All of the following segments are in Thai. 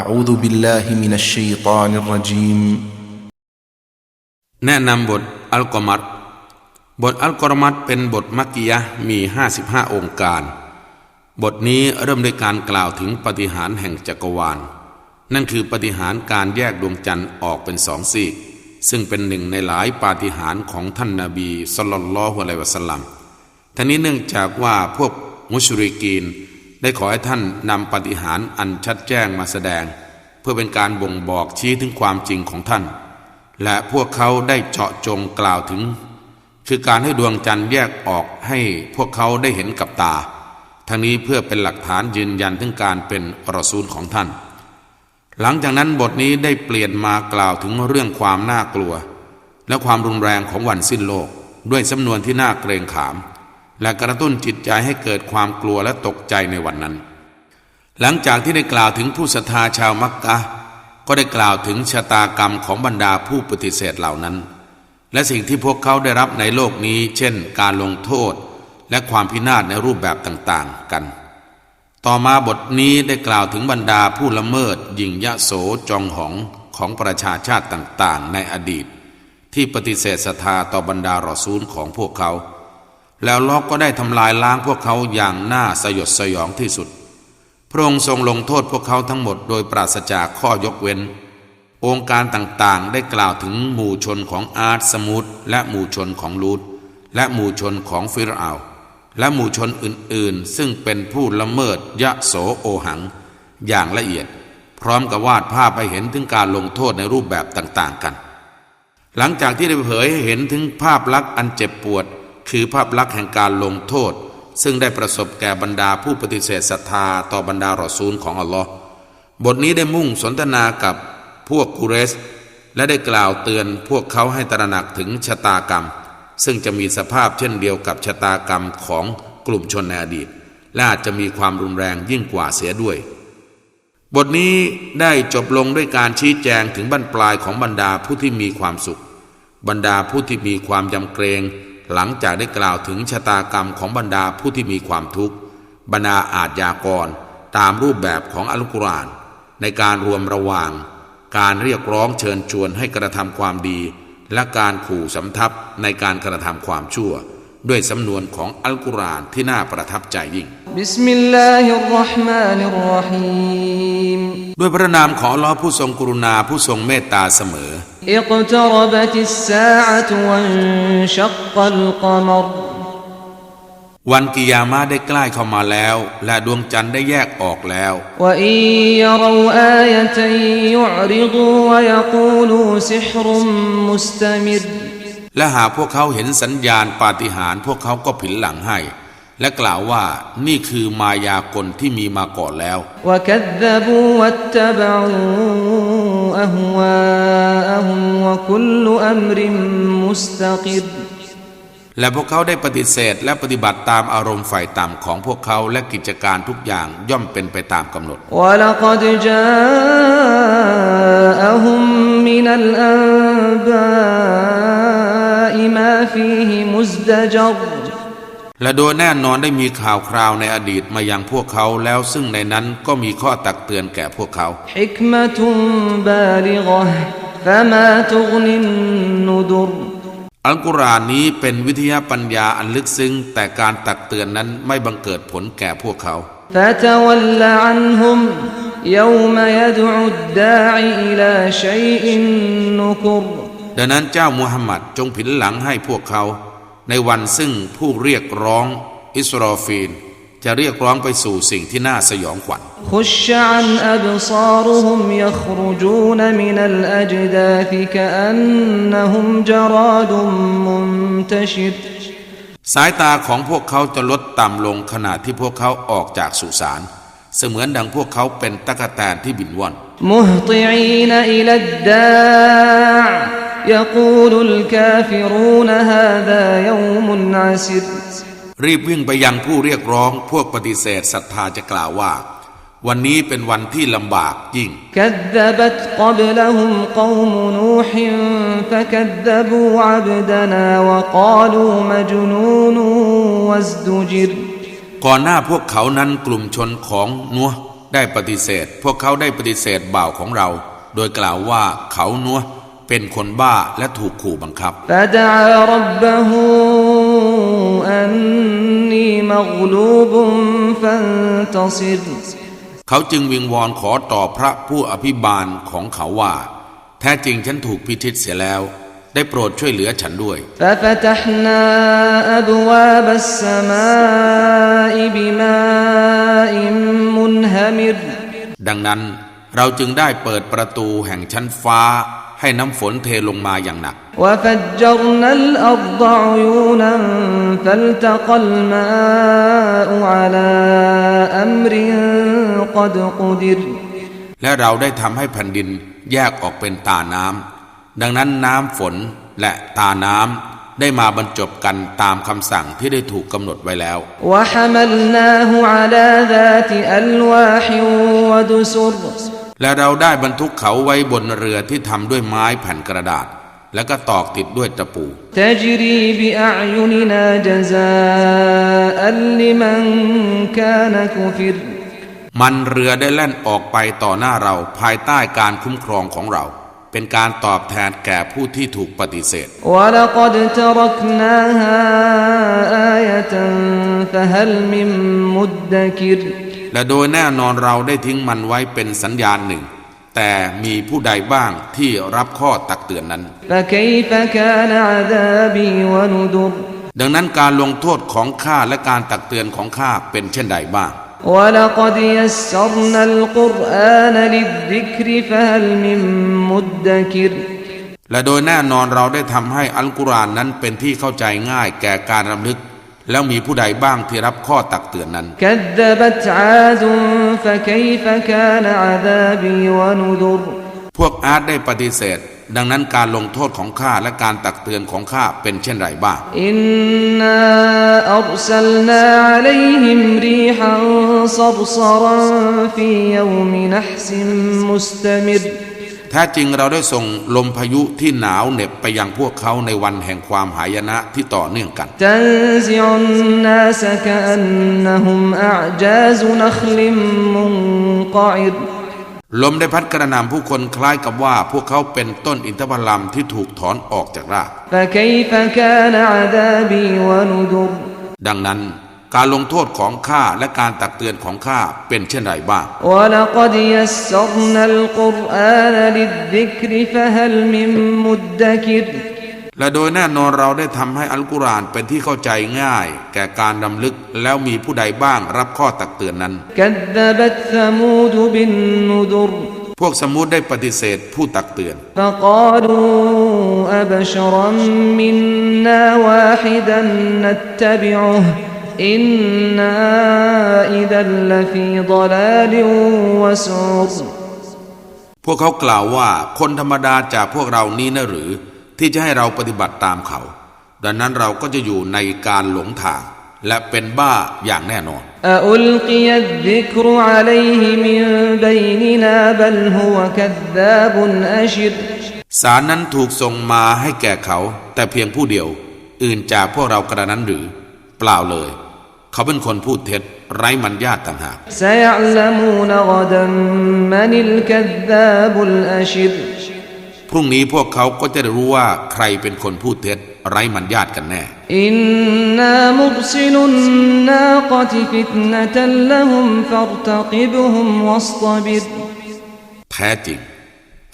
أعوذ بالله من الشيطان الرجيم แนะนำบทอัลกอมัดบทอัลกอมัดเป็นบทมักกิยะห์มี 55 องค์การ บทนี้เริ่มด้วยการกล่าวถึงปฏิหารย์แห่งจักรวาล นั่นคือปฏิหารย์การแยกดวงจันทร์ออกเป็นสองซีก ซึ่งเป็นหนึ่งในหลายปาฏิหาริย์ของท่านนาบีสุลต่านละฮ์อะลัยวะสัลลัมท่านี้เนื่องจากว่าพวกมุชริกีน ได้ขอให้ท่านนำปฏิหารอันชัดแจ้งมาแสดง เพื่อเป็นการบ่งบอกชี้ถึงความจริงของท่าน และพวกเขาได้เจาะจงกล่าวถึง คือการให้ดวงจันทร์แยกออกให้พวกเขาได้เห็นกับตา ทั้งนี้เพื่อเป็นหลักฐานยืนยันถึงการเป็นรอซูลของท่าน หลังจากนั้นบทนี้ได้เปลี่ยนมากล่าวถึงเรื่องความน่ากลัว และความรุนแรงของวันสิ้นโลก ด้วยสำนวนที่น่าเกรงขาม และกระตุ้นจิตใจให้เกิดความกลัวและตกใจในวันนั้น หลังจากที่ได้กล่าวถึงผู้ศรัทธาชาวมักกะก็ได้กล่าวถึงชะตากรรมของบรรดาผู้ปฏิเสธเหล่านั้น และสิ่งที่พวกเขาได้รับในโลกนี้ เช่น การลงโทษ และความพินาศในรูปแบบต่างๆกัน ต่อมาบทนี้ได้กล่าวถึงบรรดาผู้ละเมิด ยิงยะโสจองหองของประชาชาติต่างๆ ในอดีต ที่ปฏิเสธศรัทธาต่อบรรดารอซูลของพวกเขา แล้วล็อกก็ได้ทำลายล้างพวกเขาอย่างน่าสยดสยองที่สุด พระองค์ทรงลงโทษพวกเขาทั้งหมดโดยปราศจากข้อยกเว้น องค์การต่างๆได้กล่าวถึงหมู่ชนของอาร์ตสมุดและหมู่ชนของลูดและหมู่ชนของฟิรเอาและหมู่ชนอื่นๆ ซึ่งเป็นผู้ละเมิดยะโสโอหัง อย่างละเอียด พร้อมกับวาดภาพให้เห็นถึงการลงโทษในรูปแบบต่างๆกัน หลังจากที่ได้เผยให้เห็นถึงภาพลักษณ์อันเจ็บปวด คือภาพลักษณ์แห่งการลงโทษ ซึ่งได้ประสบแก่บรรดาผู้ปฏิเสธศรัทธาต่อบรรดารอซูลของอัลลอฮ์บทนี้ได้มุ่งสนทนากับพวกกุเรส และได้กล่าวเตือนพวกเขาให้ตระหนักถึงชะตากรรม ซึ่งจะมีสภาพเช่นเดียวกับชะตากรรมของกลุ่มชนในอดีต และอาจจะมีความรุนแรงยิ่งกว่าเสียด้วย บทนี้ได้จบลงด้วยการชี้แจงถึงบรรปลายของบรรดาผู้ที่มีความสุข บรรดาผู้ที่มีความยำเกรง หลังจากได้กล่าวถึงชะตากรรมของบรรดาผู้ที่มีความทุกข์ บรรดาอาทยากร ตามรูปแบบของอัลกุรอานในการรวมระหว่าง การเรียกร้องเชิญชวนให้กระทำความดี และการขู่สำทับในการกระทำความชั่ว ด้วยสำนวนของอัลกุรอานที่น่าประทับใจยิ่งบิสมิลลาฮิรรห์มานิรรฮีมด้วยพระนามของลอผู้ทรงกรุณาผู้ทรงเมตตาเสมอ اقتربت الساعة وانشق القمر วันกิยามะได้ใกล้เข้ามาแล้ว และดวงจันทร์ได้แยกออกแล้ว وإن يروا آية يعرضوا ويقولوا سحر مستمر และหากพวกเขาเห็นสัญญาณปาฏิหาริย์พวกเขาก็ผินหลังให้ และกล่าวว่านี่คือมายากลที่มีมาก่อนแล้ว وكذبوا واتبعوا أهواءهم وكل أمر مستقر และพวกเขาได้ปฏิเสธและปฏิบัติตามอารมณ์ฝ่ายต่ำของพวกเขาและกิจการทุกอย่างย่อมเป็นไปตามกำหนดและโดยแน่นอนได้มีข่าวคราวในอดีตมายังพวกเขาแล้วซึ่งในนั้นก็มีข้อตักเตือนแก่พวกเขา فما تغني النذر อัลกุรอานนี้เป็นวิทยาปัญญาอันลึกซึ้ง แต่การตักเตือนนั้นไม่บังเกิดผลแก่พวกเขา فتول عنهم يوم يدعو الداع إلى شيء نكر ดังนั้นเจ้ามุฮัมมัดจงผินหลังให้พวกเขา ในวันซึ่งผู้เรียกร้องอิสรอฟีน จะเรียกร้องไปสู่สิ่งที่น่าสยองขวัญ خش عن أبصارهم يخرجون من الأجداث كأنهم جراد منتشر สายตาของพวกเขาจะลดต่ำลงขณะที่พวกเขาออกจากสุสานเสมือนดังพวกเขาเป็นตะกแตนที่บินว่อน مهطعين إلى الداع يقول الكافرون هذا يوم عسر รีบวิ่งไปยังผู้เรียกร้องพวกปฏิเสธศรัทธาจะกล่าวว่า วันนี้เป็นวันที่ลำบากยิ่งก่อนหน้าพวกเขานั้นกลุ่มชนของนัวได้ปฏิเสธ พวกเขาได้ปฏิเสธบ่าวของเรา โดยกล่าวว่าเขานัวเป็นคนบ้าและถูกขู่บังคับ مغلوب فانتصر เขาจึงวิงวอนขอต่อพระผู้อภิบาลของเขาว่า แท้จริงฉันถูกพิชิตเสียแล้ว ได้โปรดช่วยเหลือฉันด้วย ففتحنا أبواب السماء بماء منهمر ดังนั้นเราจึงได้เปิดประตูแห่งชั้นฟ้า ให้น้ำฝนเทลงมาอย่างหนัก وفجرنا الأرض عيونا فالتقى الماء على أمر قد قدر และเราได้ทำให้แผ่นดินแยกออกเป็นตาน้ำดังนั้นน้ำฝนและตาน้ำได้มาบรรจบกันตามคำสั่งที่ได้ถูกกำหนดไว้แล้ว وحملناه على ذات ألواح ودسر และเราได้บรรทุกเขาไว้บนเรือที่ทำด้วยไม้แผ่นกระดาษ แล้วก็ตอกติดด้วยตะปูมันเรือได้แล่นออกไปต่อหน้าเราภายใต้การคุ้มครองของเรา เป็นการตอบแทนแก่ผู้ที่ถูกปฏิเสธและ และโดยแน่นอนเราได้ทิ้งมันไว้เป็นสัญญาณหนึ่ง แต่มีผู้ใดบ้างที่รับข้อตักเตือนนั้น فكيف كان عذابي ونذر ดังนั้นการลงโทษของข้าและการตักเตือนของข้าเป็นเช่นใดบ้าง ولقد يسرنا القرآن للذكر فهل من مدكر และโดยแน่นอนเราได้ทำให้อัลกุรอานนั้นเป็นที่เข้าใจง่ายแก่การรำลึก แล้วมีผู้ใดบ้างที่รับข้อตักเตือนนั้นพวกอาดได้ปฏิเสธ ดังนั้นการลงโทษของข้าและการตักเตือนของข้าเป็นเช่นไรบ้างอินนาอัลสลนาอะลัยฮิมรีฮันซับซารันฟียวมินัหซิมมุสตมิร แท้จริงเราได้ส่งลมพายุที่หนาวเหน็บไปยังพวกเขาในวันแห่งความหายนะที่ต่อเนื่องกันลมได้พัดกระหน่ำผู้คนคล้ายกับว่าพวกเขาเป็นต้นอินทผลัมที่ถูกถอนออกจากรากดังนั้น การลงโทษของข้าและการตักเตือนของข้าเป็นเช่นไรบ้าง ولقد يسرنا القرآن للذكر فهل من مدكر และโดยแน่นอนเราได้ทำให้อัลกุรอานเป็นที่เข้าใจง่าย แก่การดำลึกแล้วมีผู้ใดบ้างรับข้อตักเตือนนั้น كذبت ثمود بالنذر พวกสมุดได้ปฏิเสธผู้ตักเตือน فقالوا أبشرا منا واحدا نتبعه อินนาอิดัลลฟีดลาลิวะซูรพวกเขากล่าวว่าคนธรรมดาจากพวกเรานี้นะหรือ ที่จะให้เราปฏิบัติตามเขา ดังนั้นเราก็จะอยู่ในการหลงทาง และเป็นบ้าอย่างแน่นอนสารนั้นถูกส่งมาให้แก่เขา แต่เพียงผู้เดียว อื่นจากพวกเรากระนั้นหรือ เปล่าเลย เขาเป็นคนพูดเท็จไร้มันญาติต่างหากพรุ่งนี้พวกเขาก็จะรู้ว่าใครเป็นคนพูดเท็จไร้มันญาติกันแน่แท้จริง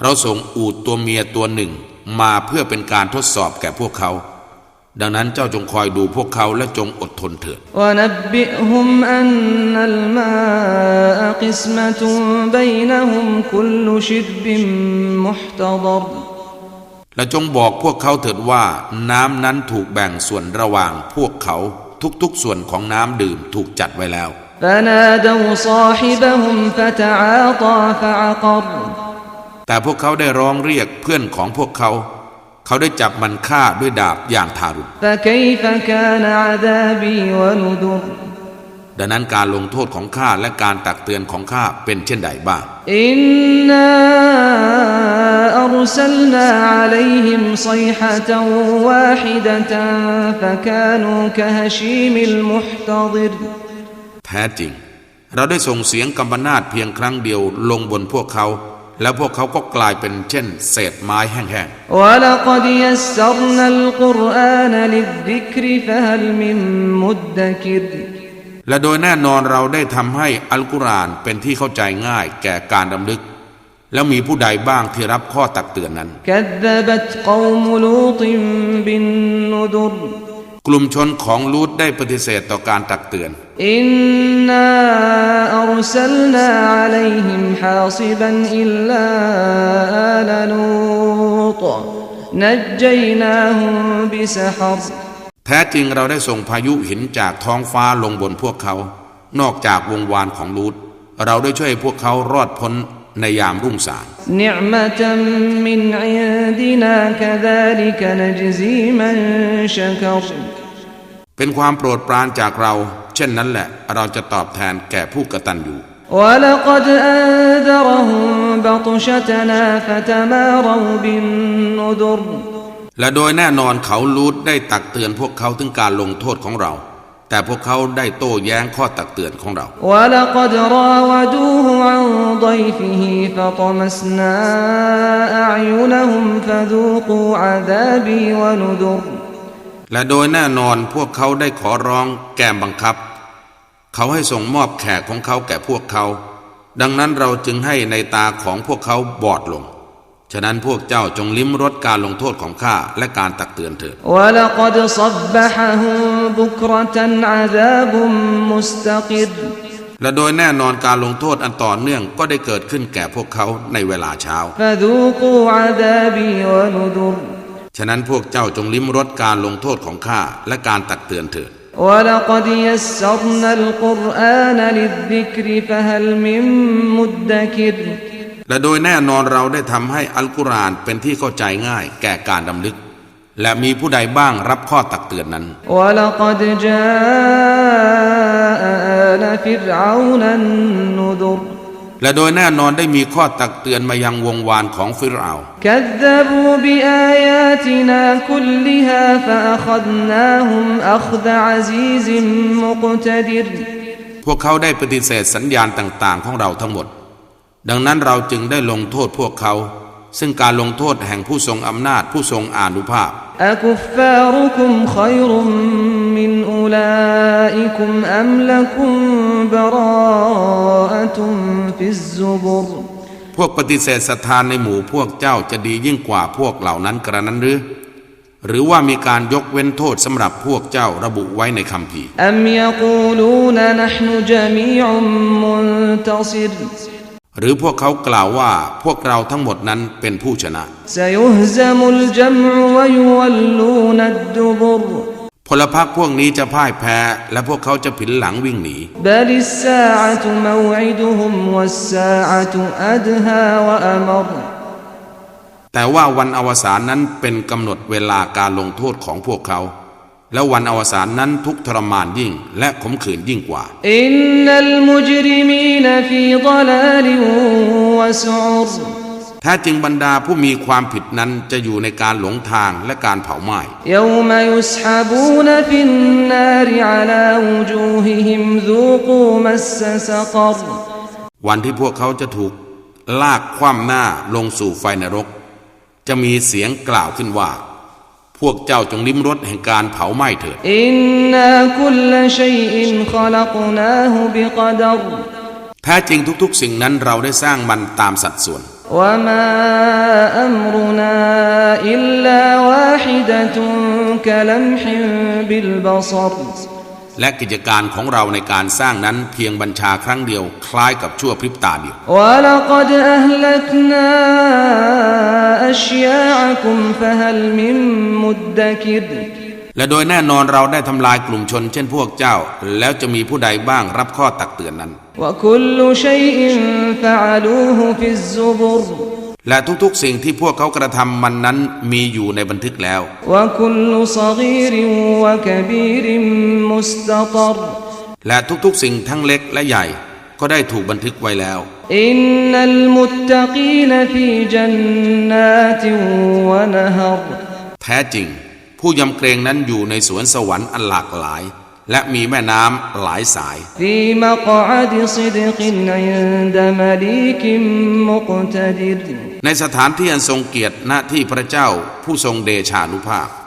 เราส่งอูดตัวเมียตัวหนึ่ง มาเพื่อเป็นการทดสอบแก่พวกเขา ดังนั้นเจ้าจงคอยดูพวกเขาและจงอดทนเถิดและจงบอกพวกเขาเถิดว่า น้ำนั้นถูกแบ่งส่วนระหว่างพวกเขาทุกๆส่วนของน้ำดื่มถูกจัดไว้แล้วแต่พวกเขาได้ร้องเรียกเพื่อนของพวกเขา เขาได้จับมันฆ่าด้วยดาบอย่างทารุณดังนั้นการลงโทษของข้าและการตักเตือนของข้าเป็นเช่นใดบ้างอินนาอรสลนาอะลัยฮิมซัยฮะตันวาฮิดะตันฟะกานูกะฮชีมิลมุฮตะดิรแท้จริง เราได้ส่งเสียงกำปนาตเพียงครั้งเดียวลงบนพวกเขา แล้วพวกเขาก็กลายเป็นเช่น เศษไม้แห้ง ولقد يسرنا القرآن للذكر فهل من مدكر ๆ และโดยแน่นอนเราได้ทำให้อัลกุรอานเป็นที่เข้าใจง่ายแก่การดำลึก แล้วมีผู้ใดบ้างที่รับข้อตักเตือนนั้น كذبت قوم لوط بالنذر กลุ่ กลุ่มชนของลูดได้ปฏิเสธต่อการตักเตือน อินนาอัลสลนาอะลัยฮิมฮาซิบันอิลลาอาลลูตนัจจัยนาฮุมบิสฮับแท้จริงเราได้ส่งพายุหินจากท้องฟ้าลงบนพวกเขา นอกจากวงวานของลูดเราได้ช่วยพวกเขารอดพ้น ในยามรุ่งสางเป็นความโปรดปรานจากเรา เช่นนั้นแหละ เราจะตอบแทนแก่ผู้กระตันอยู่และโดยแน่นอนเขาลูดได้ตักเตือนพวกเขาถึงการลงโทษของเรา แต่พวกเขาได้โต้แย้งข้อตักเตือนของเรา และโดยแน่นอนพวกเขาได้ขอร้องแกมบังคับ เขาให้ส่งมอบแขกของเขาแก่พวกเขา ดังนั้นเราจึงให้ในตาของพวกเขาบอดลง ฉะนั้นพวกเจ้าจงลิ้มรสการลงโทษของข้าและการตักเตือนเถิด ولقد صبحهم بكرة عذاب مستقر และโดยแน่นอนการลงโทษอันต่อเนื่องก็ได้เกิดขึ้นแก่พวกเขาในเวลาเช้า فذوقوا عذابي ونذر ฉะนั้นพวกเจ้าจงลิ้มรสการลงโทษของข้าและการตักเตือนเถิด ولقد يسرنا القرآن للذكر فهل من مدكر และโดยแน่นอนเราได้ทำให้อัลกุรอานเป็นที่เข้าใจง่ายแก่การดำลึก และมีผู้ใดบ้างรับข้อตักเตือนนั้นและโดยแน่นอนได้มีข้อตักเตือนมายังวงวานของฟิรเอาวพวกเขาได้ปฏิเสธสัญญาณต่าง ๆ ของเราทั้งหมด ดังนั้นเราจึงได้ลงโทษพวกเขา ซึ่งการลงโทษแห่งผู้ทรงอำนาจผู้ทรงอานุภาพพวกปฏิเสธศรัทธาในหมู่พวกเจ้าจะดียิ่งกว่าพวกเหล่านั้นกระนั้นหรือหรือว่ามีการยกเว้นโทษสำหรับพวกเจ้าระบุไว้ในคำพีอัมยกูลูนนะห์นุจมีอุมมุนตศิร หรือพวกเขากล่าวว่าพวกเราทั้งหมดนั้นเป็นผู้ชนะ พลพรรคพวกนี้จะพ่ายแพ้ และพวกเขาจะผินหลังวิ่งหนี แต่ว่าวันอวสานนั้นเป็นกำหนดเวลาการลงโทษของพวกเขา แล้ววันอวสานนั้นทุกทรมานยิ่งและขมขื่นยิ่งกว่า อินนัลมุจริมีนฟีดลาลวะซูรแท้จริงบรรดาผู้มีความผิดนั้นจะอยู่ในการหลงทางและการเผาไหม้วันที่พวกเขาจะถูกลากคว่ำหน้าลงสู่ไฟนรก จะมีเสียงกล่าวขึ้นว่า วกเจ้าจงลิ้มรสแห่งการเผาไหม้เถิดอินนาคุลชัยอินขลักนาหูบิกดรแท้จริงทุกๆ สิ่งนั้นเราได้สร้างมันตามสัดส่วนวะมาอัมรุนาอิลลาวาฮิดะตุนกะลัมฮิบิลบะซร และกิจการของเราในการสร้างนั้นเพียงบัญชาครั้งเดียวคล้ายกับชั่วพริบตาเดียวและโดยแน่นอนเราได้ทำลายกลุ่มชนเช่นพวกเจ้า แล้วจะมีผู้ใดบ้างรับข้อตักเตือนนั้น และทุกๆสิ่งที่พวกเขากระทำมันนั้นมีอยู่ในบันทึกแล้ว และทุกๆสิ่งทั้งเล็กและใหญ่ ก็ได้ถูกบันทึกไว้แล้ว อินนัลมุตตะกีนฟีจันนาติวะนหรแท้จริง ผู้ยำเกรงนั้นอยู่ในสวนสวรรค์อันหลากหลาย และมีแม่น้ำหลายสาย ในสถานที่อันทรงเกียรติหน้าที่พระเจ้าผู้ทรงเดชานุภาพ